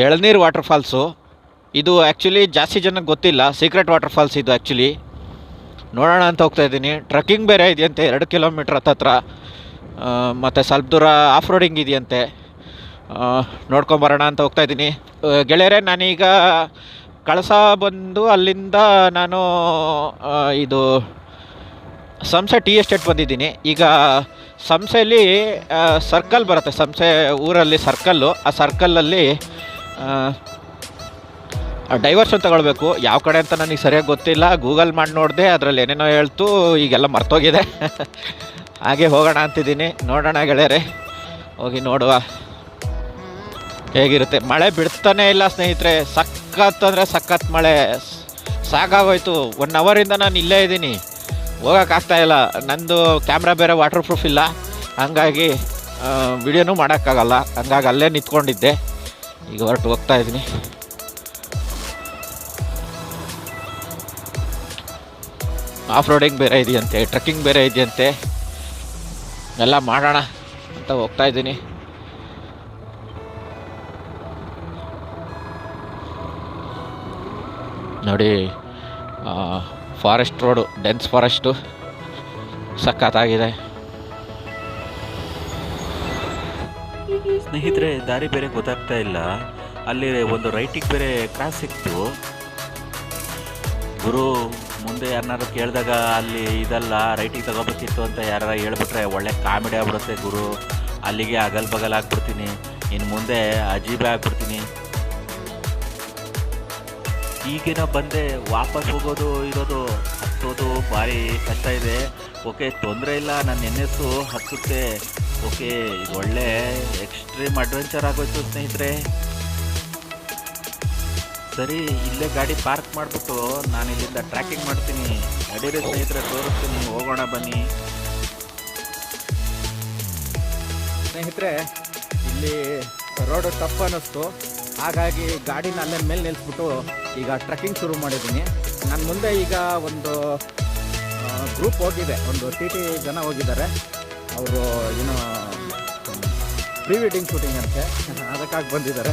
ಎಳನೀರು water falls ಇದು actually ಜಾಸ್ತಿ ಜನಕ್ಕೆ ಗೊತ್ತಿಲ್ಲ. ಸೀಕ್ರೆಟ್ ವಾಟರ್ ಫಾಲ್ಸ್ ಇದು ಆ್ಯಕ್ಚುಲಿ ನೋಡೋಣ ಅಂತ ಹೋಗ್ತಾ ಇದ್ದೀನಿ. ಟ್ರಕ್ಕಿಂಗ್ ಬೇರೆ ಇದೆಯಂತೆ. ಎರಡು ಕಿಲೋಮೀಟ್ರ್ ಹತ್ತತ್ರ ಮತ್ತು ಸ್ವಲ್ಪ ದೂರ ಆಫ್ ರೋಡಿಂಗ್ ಇದೆಯಂತೆ ನೋಡ್ಕೊಂಬರೋಣ ಅಂತ ಹೋಗ್ತಾ ಇದ್ದೀನಿ. ಗೆಳೆಯರೆ, ನಾನೀಗ ಕಳಸ ಬಂದು ಅಲ್ಲಿಂದ ನಾನು ಇದು ಸಂಸೆ ಟಿ ಎಸ್ಟೇಟ್ ಬಂದಿದ್ದೀನಿ. ಈಗ ಸಂಸೆಯಲ್ಲಿ ಸರ್ಕಲ್ ಬರುತ್ತೆ. ಸಂಸೆ ಊರಲ್ಲಿ ಸರ್ಕಲ್ಲು ಆ ಸರ್ಕಲಲ್ಲಿ ಡೈವರ್ಷನ್ ತಗೊಳ್ಬೇಕು. ಯಾವ ಕಡೆ ಅಂತ ನನಗೆ ಸರಿಯಾಗಿ ಗೊತ್ತಿಲ್ಲ. ಗೂಗಲ್ ಮಾಡಿ ನೋಡಿದೆ, ಅದರಲ್ಲಿ ಏನೇನೋ ಹೇಳ್ತು, ಈಗೆಲ್ಲ ಮರ್ತೋಗಿದೆ. ಹಾಗೆ ಹೋಗೋಣ ಅಂತಿದ್ದೀನಿ. ನೋಡೋಣ ಗೆಳೆಯರೆ. ಹೋಗಿ ನೋಡುವ. ಹೇಗಿರುತ್ತೆ? ಮಳೆ ಬಿಡ್ತಾನೇ ಇಲ್ಲ ಸ್ನೇಹಿತರೆ. ಸಖತ್ ಅಂದರೆ ಸಖತ್ ಮಳೆ. ಸಾಕಾಗೋಯ್ತು. ಒನ್ ಅವರಿಂದ ನಾನು ಇಲ್ಲೇ ಇದ್ದೀನಿ. ಹೋಗೋಕ್ಕಾಗ್ತಾ ಇಲ್ಲ. ನಂದು ಕ್ಯಾಮ್ರಾ ಬೇರೆ ವಾಟರ್ ಪ್ರೂಫ್ ಇಲ್ಲ. ಹಂಗಾಗಿ ವಿಡಿಯೋನೂ ಮಾಡೋಕ್ಕಾಗಲ್ಲ. ಹಂಗಾಗಿ ಅಲ್ಲೇ ನಿಂತ್ಕೊಂಡಿದ್ದೆ. ಈಗ ಹೊರಟು ಹೋಗ್ತಾ ಇದ್ದೀನಿ. ಆಫ್ ರೋಡಿಂಗ್ ಬೇರೆ ಇದೆಯಂತೆ ಟ್ರಕ್ಕಿಂಗ್ ಬೇರೆ ಇದೆಯಂತೆ. ಎಲ್ಲ ಮಾಡೋಣ ಅಂತ ಹೋಗ್ತಾ ಇದ್ದೀನಿ. ನೋಡಿ ಫಾರೆಸ್ಟ್ ರೋಡು ಡೆನ್ಸ್ ಫಾರೆಸ್ಟು ಸಖತ್ತಾಗಿದೆ. ಸ್ನೇಹಿತರೆ, ದಾರಿ ಬೇರೆ ಗೊತ್ತಾಗ್ತಾ ಇಲ್ಲ. ಅಲ್ಲಿ ಒಂದು ರೈಟಿಗೆ ಬೇರೆ ಕ್ರಾಸ್ ಸಿಕ್ತು. ಗುರು, ಮುಂದೆ ಯಾರನ್ನಾರು ಕೇಳಿದಾಗ ಅಲ್ಲಿ ಇದಲ್ಲ ರೈಟಿಗೆ ತಗೋಬೇಕಿತ್ತು ಅಂತ ಯಾರು ಹೇಳ್ಬಿಟ್ರೆ ಒಳ್ಳೆ ಕಾಮಿಡಿ ಆಗ್ಬಿಡುತ್ತೆ ಗುರು. ಅಲ್ಲಿಗೆ ಅಗಲ್ ಬಗಲ್ ಆಗ್ಬಿಡ್ತೀನಿ. ಇನ್ನು ಮುಂದೆ ಅಜೀಬೆ ಆಗ್ಬಿಡ್ತೀನಿ. ಈಗಿನ ಬಂದೆ, ವಾಪಸ್ ಹೋಗೋದು, ಇರೋದು, ಹತ್ತೋದು, ಭಾರಿ ಕಷ್ಟ ಇದೆ. ಓಕೆ, ತೊಂದರೆ ಇಲ್ಲ, ನನ್ನ ಎನ್ ಎಸ್ಸು ಹತ್ತುತ್ತೆ. ಓಕೆ, ಇದು ಒಳ್ಳೆ ಎಕ್ಸ್ಟ್ರೀಮ್ ಅಡ್ವೆಂಚರ್ ಆಗೋಯ್ತು ಸ್ನೇಹಿತರೆ. ಸರಿ, ಇಲ್ಲೇ ಗಾಡಿ ಪಾರ್ಕ್ ಮಾಡಿಬಿಟ್ಟು ನಾನು ಇಲ್ಲಿಂದ ಟ್ರ್ಯಾಕಿಂಗ್ ಮಾಡ್ತೀನಿ. ನಡೀರಿ ಸ್ನೇಹಿತರೆ, ತೋರಿಸ್ತೀನಿ ಹೋಗೋಣ ಬನ್ನಿ. ಸ್ನೇಹಿತರೆ, ಇಲ್ಲಿ ರೋಡು ಟಫ್ ಅನ್ನಿಸ್ತು. ಹಾಗಾಗಿ ಗಾಡಿನ ಅಲ್ಲೇ ಮೇಲೆ ನಿಲ್ಲಿಸ್ಬಿಟ್ಟು ಈಗ ಟ್ರೆಕ್ಕಿಂಗ್ ಶುರು ಮಾಡಿದ್ದೀನಿ. ನಾನು ಮುಂದೆ ಈಗ ಒಂದು ಗ್ರೂಪ್ ಹೋಗಿದೆ. ಒಂದು ಟಿ ಟಿ ಜನ ಹೋಗಿದ್ದಾರೆ. ಅವರು ಏನೋ ಪ್ರೀ ವೆಡ್ಡಿಂಗ್ ಶೂಟಿಂಗ್ ಅಂತೆ. ಅದಕ್ಕಾಗಿ ಬಂದಿದ್ದಾರೆ.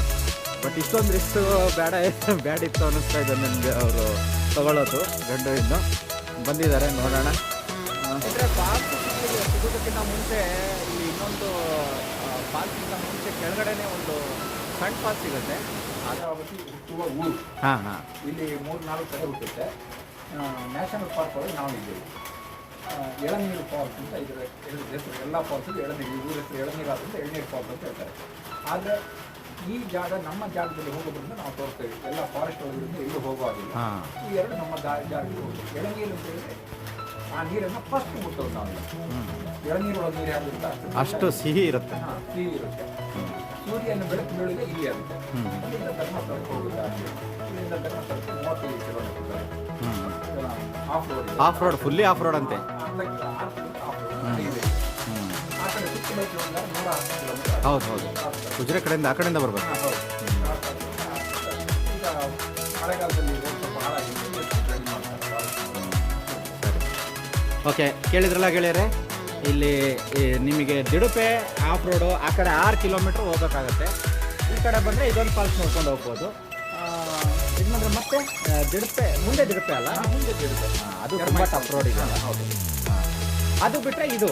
ಬಟ್ ಇಷ್ಟೊಂದು ರಿಸ್ಕ್ ಬೇಡ ಬ್ಯಾಡಿತ್ತು ಅನ್ನಿಸ್ತಾ ಇದೆ ನನಗೆ ಅವರು ತಗೊಳ್ಳೋದು ಗಂಡು ಇನ್ನು ಬಂದಿದ್ದಾರೆ ನೋಡೋಣ. ಸಿಗೋದಕ್ಕಿಂತ ಮುಂಚೆ ಇಲ್ಲಿ ಇನ್ನೊಂದು ಪಾರ್ಕಿಂತ ಮುಂಚೆ ಕೆಳಗಡೆನೆ ಒಂದು ಸಣ್ಣ ಫಾಲ್ಸ್ ಸಿಗುತ್ತೆ. ಹಾಂ ಹಾಂ. ಇಲ್ಲಿ ಮೂರು ನಾಲ್ಕು ಕಡೆ ಹುಟ್ಟುತ್ತೆ. ನ್ಯಾಷನಲ್ ಪಾರ್ಕ್ ಒಳಗೆ ನಾವು ಇದ್ದೀವಿ. ಎಳನೀರು ಫಾಲ್ಸ್ ಅಂತ ಇದ್ರೆ ಎರಡು ಹೆಸರು ಎಲ್ಲ ಫಾಲ್ಸು ಎಳನೀರು ಊರ ಹೆಸರು ಎಳನೀರು ಆದ್ದರಿಂದ ಎಳನೀರು ಫಾಲ್ಸ್ ಅಂತ ಹೇಳ್ತಾರೆ. ಆದರೆ ಈ ಜಾಗ ನಮ್ಮ ಜಾಗದಲ್ಲಿ ಹೋಗೋದ್ರಿಂದ ನಾವು ತೋರಿಸ್ತೇವೆ ಎಲ್ಲ ಫಾರೆಸ್ಟ್ ಒಳಗಿಂದ ಎಲ್ಲೂ ಹೋಗುವಾಗಿಲ್ಲ ಈ ಎರಡು ನಮ್ಮ ಜಾಗಕ್ಕೆ ಜಾಗದಲ್ಲಿ ಹೋಗ್ತದೆ ಎಳನೀರು ಅಂತ ಹೇಳಿದ್ರೆ ಆ ನೀರನ್ನು ಫಸ್ಟ್ ಮುಟ್ಟೋದು ನಾವು. ಎಳನೀರು ಒಳಗೆ ನೀರು ಯಾವುದು ಅಷ್ಟು ಸಿಹಿ ಇರುತ್ತೆ. ಸಿಹಿ ಇರುತ್ತೆ. ಸೂರ್ಯನ ಬೆಳಕು ಬೀಳಿದ್ರೆ ಇಲ್ಲಿ ಆಗುತ್ತೆ. ಅಲ್ಲಿಂದ ಧರ್ಮಸ್ಥಳಕ್ಕೆ ಹೋಗುತ್ತೆ ಇಲ್ಲಿಂದ ಧರ್ಮಸ್ಥಳಕ್ಕೆ ಮೂವತ್ತೈದು kilometre off road off road fully off road ಅಂತೆ. ಹೌದು ಹೌದು. ಗುಜರಾತ್ ಕಡೆಯಿಂದ ಆ ಕಡೆಯಿಂದ ಬರ್ಬೇಕು ಮಳೆಗಾಲದಲ್ಲಿ ಓಕೆ ಕೇಳಿದ್ರಲ್ಲ ಗೆಳೆಯರೆ? ಇಲ್ಲಿ ನಿಮಗೆ ದಿಡುಪೆ ಆಫ್ ರೋಡು ಆ ಕಡೆ ಆರು ಕಿಲೋಮೀಟ್ರ್ ಹೋಗೋಕ್ಕಾಗತ್ತೆ. ಈ ಕಡೆ ಬಂದರೆ ಇದೊಂದು ಫಾಲ್ಸ್ ನೋಡ್ಕೊಂಡು ಹೋಗ್ಬೋದು. ಇದು ಬಂದರೆ ಮತ್ತೆ ದಿಡುಪೆ ಮುಂದೆ ದಿಡುಪೆ ಅಲ್ಲ? ಮುಂದೆ ದಿಡುಪೆ. ಅದು ತುಂಬ ಟಫ್ ರೋಡ್ ಇದೆ. ಹೌದು. ಅದು ಬಿಟ್ಟರೆ ಇದು.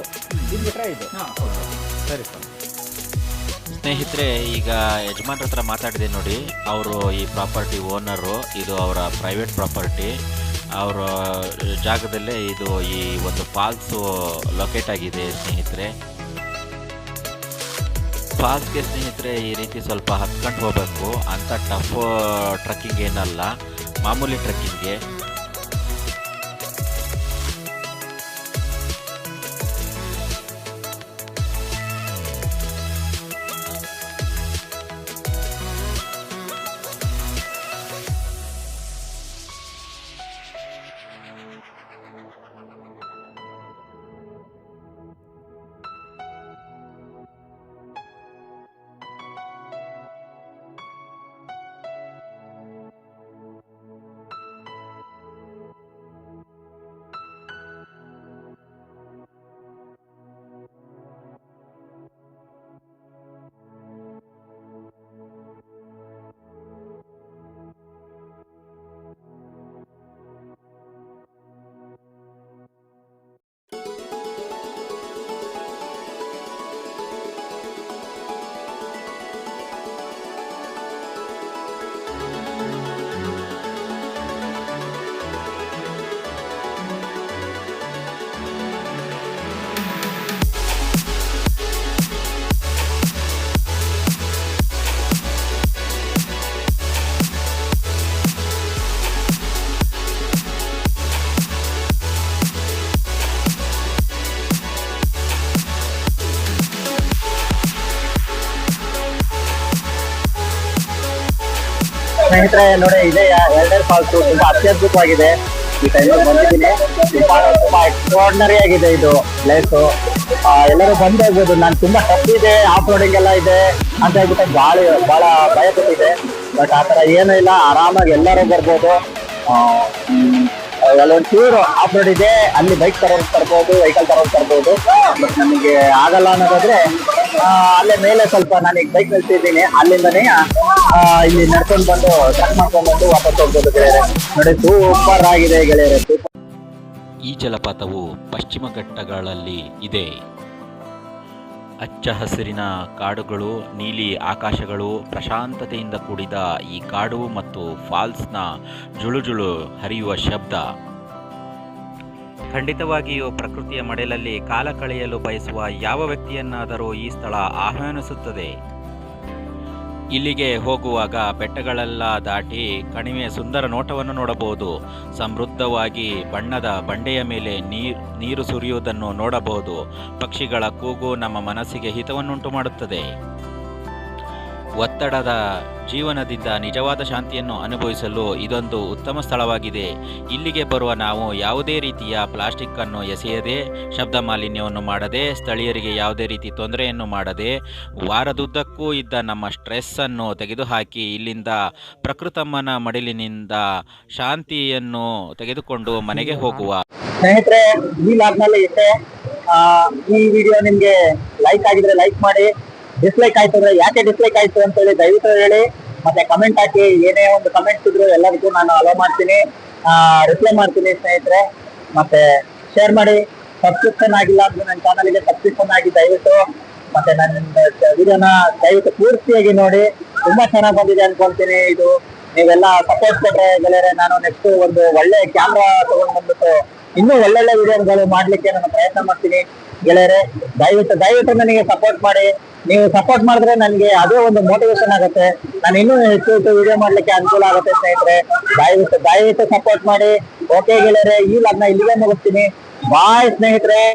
ಇದು ಬಿಟ್ಟರೆ ಇದು. ಸರಿ ಸರ್. ಸ್ನೇಹಿತರೆ ಈಗ ಯಜಮಾನ್ರ ಹತ್ರ ಮಾತಾಡಿದೆ ನೋಡಿ. ಅವರು ಈ ಪ್ರಾಪರ್ಟಿ ಓನರು ಇದು ಅವರ ಪ್ರೈವೇಟ್ ಪ್ರಾಪರ್ಟಿ ಅವರ ಜಾಗದಲ್ಲೇ ಇದು ಈ ಒಂದು ಫಾಲ್ಸು ಲೊಕೇಟ್ ಆಗಿದೆ ಸ್ನೇಹಿತರೆ. ಫಾಲ್ಸ್ಗೆ ಸ್ನೇಹಿತರೆ, ಈ ರೀತಿ ಸ್ವಲ್ಪ ಹತ್ಕೊಂಡು ಹೋಗಬೇಕು. ಅಂತ ಟಫ್ ಟ್ರಕ್ಕಿಂಗ್ ಏನಲ್ಲ. ಮಾಮೂಲಿ ಟ್ರಕ್ಕಿಂಗ್ಗೆ. ಸ್ನೇಹಿತರೆ, ನೋಡಿ, ಇದೆ ಎರಡೇ ಫಾಲ್ಸ್ ತುಂಬಾ ಅತ್ಯದ್ಭುತವಾಗಿದೆ. ಈ ಟೈಮಲ್ಲಿ ಬಂದಿದ್ದೀನಿ. ತುಂಬಾ ಎಕ್ಸ್ಟ್ರಾರ್ಡಿನರಿ ಆಗಿದೆ ಇದು. ಪ್ಲೇಸ್ ಎಲ್ಲರೂ ಬಂದು ಹೋಗ್ಬೋದು ನಾನು ತುಂಬಾ ಟಫ್ ಇದೆ. ಆಫ್ ರೋಡಿಂಗ್ ಎಲ್ಲ ಇದೆ. ಅಂತ ಹೇಳ್ಬಿಟ್ಟು ಗಾಳಿ, ಬಹಳ ಭಯ ಕೊಟ್ಟಿದೆ. ಬಟ್ ಆ ಥರ ಏನೂ ಇಲ್ಲ. ಆರಾಮಾಗಿ ಎಲ್ಲರೂ ಬರ್ಬೋದು. ಅಲ್ಲೊಂದು ಚೂರು ಆಫ್ ರೋಡ್ ಇದೆ ಅಲ್ಲಿ ಬೈಕ್ ತರೋದು ತರ್ಬೋದು ವೆಹಿಕಲ್ ತರೋದು ತರ್ಬೋದು. ಬಟ್ ನಮಗೆ ಆಗಲ್ಲ ಅನ್ನೋದಾದ್ರೆ ಅಲ್ಲೇ ಮೇಲೆ ಸ್ವಲ್ಪ ನಾನು ಈಗ ಬೈಕ್ ನಿಲ್ಸಿದ್ದೀನಿ. ಅಲ್ಲಿಂದನೇ ಇಲ್ಲಿ ನಡ್ಕೊಂಡು ಬಂದು ಟ್ರಕ್ ಮಾಡ್ಕೊಂಡು ಬಂದು ವಾಪಸ್ ಹೋಗ್ಬೋದು ಗೆಳೆಯರೆ. ನೋಡಿ ಸೂಪರ್ ಆಗಿದೆ ಗೆಳೆಯರೆ. ಈ ಜಲಪಾತವು ಪಶ್ಚಿಮ ಘಟ್ಟಗಳಲ್ಲಿ ಇದೆ. ಹಚ್ಚ ಹಸಿರಿನ ಕಾಡುಗಳು, ನೀಲಿ ಆಕಾಶಗಳು, ಪ್ರಶಾಂತತೆಯಿಂದ ಕೂಡಿದ ಈ ಕಾಡು ಮತ್ತು ಫಾಲ್ಸ್ನ ಜುಳುಜುಳು ಹರಿಯುವ ಶಬ್ದ. ಖಂಡಿತವಾಗಿಯೂ ಪ್ರಕೃತಿಯ ಮಡಲಲ್ಲಿ ಕಾಲ ಕಳೆಯಲು ಬಯಸುವ ಯಾವ ವ್ಯಕ್ತಿಯನ್ನಾದರೂ ಈ ಸ್ಥಳ ಆಹ್ವಾನಿಸುತ್ತದೆ. ಇಲ್ಲಿಗೆ ಹೋಗುವಾಗ ಬೆಟ್ಟಗಳೆಲ್ಲ ದಾಟಿ ಕಣಿವೆ ಸುಂದರ ನೋಟವನ್ನು ನೋಡಬಹುದು. ಸಮೃದ್ಧವಾಗಿ ಬಣ್ಣದ ಬಂಡೆಯ ಮೇಲೆ ನೀರು ನೀರು ಸುರಿಯುವುದನ್ನು ನೋಡಬಹುದು. ಪಕ್ಷಿಗಳ ಕೂಗು ನಮ್ಮ ಮನಸ್ಸಿಗೆ ಹಿತವನ್ನುಂಟು ಮಾಡುತ್ತದೆ ಒತ್ತಡದ ಜೀವನದಿಂದ ನಿಜವಾದ ಶಾಂತಿಯನ್ನು ಅನುಭವಿಸಲು ಇದೊಂದು ಉತ್ತಮ ಸ್ಥಳವಾಗಿದೆ. ಇಲ್ಲಿಗೆ ಬರುವ ನಾವು ಯಾವುದೇ ರೀತಿಯ ಪ್ಲಾಸ್ಟಿಕ್ ಅನ್ನು ಎಸೆಯದೆ, ಶಬ್ದ ಮಾಲಿನ್ಯವನ್ನು ಮಾಡದೆ, ಸ್ಥಳೀಯರಿಗೆ ಯಾವುದೇ ರೀತಿ ತೊಂದರೆಯನ್ನು ಮಾಡದೆ, ವಾರದುದ್ದಕ್ಕೂ ಇದ್ದ ನಮ್ಮ ಸ್ಟ್ರೆಸ್ ಅನ್ನು ತೆಗೆದುಹಾಕಿ ಇಲ್ಲಿಂದ ಪ್ರಕೃತಮ್ಮನ ಮಡಿಲಿನಿಂದ ಶಾಂತಿಯನ್ನು ತೆಗೆದುಕೊಂಡು ಮನೆಗೆ ಹೋಗುವ. ಸ್ನೇಹಿತರೆ, ಈ ಲಾಗ್ನಲ್ಲಿ ಈ ವಿಡಿಯೋ ನಿಮ್ಗೆ ಲೈಕ್ ಆಗಿದ್ರೆ ಲೈಕ್ ಮಾಡಿ ಡಿಸ್ಲೈಕ್ ಆಯ್ತು ಅಂದ್ರೆ ಯಾಕೆ ಡಿಸ್ಲೈಕ್ ಆಯ್ತು ಅಂತ ಹೇಳಿ ದಯವಿಟ್ಟು ಹೇಳಿ. ಮತ್ತೆ ಕಮೆಂಟ್ ಹಾಕಿ, ಏನೇ ಒಂದು ಕಮೆಂಟ್ಸ್ ಇದ್ರು ಎಲ್ಲರಿಗೂ ನಾನು ಅಲೋ ಮಾಡ್ತೀನಿ. ರಿಪ್ಲೈ ಮಾಡ್ತೀನಿ ಸ್ನೇಹಿತರೆ. ಮತ್ತೆ ಶೇರ್ ಮಾಡಿ. ಸಬ್ಸ್ಕ್ರಿಪ್ಷನ್ ಆಗಿಲ್ಲ ಅಂದ್ರೆ ನನ್ನ ಚಾನಲ್ಗೆ ಸಬ್ಸ್ಕ್ರಿಪ್ಷನ್ ಆಗಿ ದಯವಿಟ್ಟು. ಮತ್ತೆ ನನ್ನ ವಿಡಿಯೋನ ದಯವಿಟ್ಟು ಪೂರ್ತಿಯಾಗಿ ನೋಡಿ. ತುಂಬಾ ಚೆನ್ನಾಗಿ ಬಂದಿದೆ ಅನ್ಕೊಂತೀನಿ ಇದು. ನೀವೆಲ್ಲ ಸಪೋರ್ಟ್ ಕೊಟ್ಟರೆ ಗೆಳೆಯರೆ, ನಾನು ನೆಕ್ಸ್ಟ್ ಒಂದು ಒಳ್ಳೆ ಕ್ಯಾಮ್ರಾ ತಗೊಂಡ್ ಬಂದ್ಬಿಟ್ಟು ಇನ್ನೂ ಒಳ್ಳೊಳ್ಳೆ ವಿಡಿಯೋಗಳು ಮಾಡ್ಲಿಕ್ಕೆ ನಾನು ಪ್ರಯತ್ನ ಮಾಡ್ತೀನಿ. ಗೆಳೆಯರೆ, ದಯವಿಟ್ಟು ದಯವಿಟ್ಟು ನನಗೆ ಸಪೋರ್ಟ್ ಮಾಡಿ. ನೀವು ಸಪೋರ್ಟ್ ಮಾಡಿದ್ರೆ ನನಗೆ ಅದೇ ಒಂದು ಮೋಟಿವೇಶನ್ ಆಗುತ್ತೆ. ನಾನು ಇನ್ನೂ ಹೆಚ್ಚು ಹೆಚ್ಚು ವಿಡಿಯೋ ಮಾಡ್ಲಿಕ್ಕೆ ಅನುಕೂಲ ಆಗುತ್ತೆ ಸ್ನೇಹಿತರೆ. ದಯವಿಟ್ಟು ದಯವಿಟ್ಟು ಸಪೋರ್ಟ್ ಮಾಡಿ. ಓಕೆ ಗೆಳೆಯರೆ, ಈ ಲಗ್ನ ಇಲ್ಲಿಗೆ ಮುಗಿಸ್ತೀನಿ. ಬಾಯ್ ಸ್ನೇಹಿತರೆ.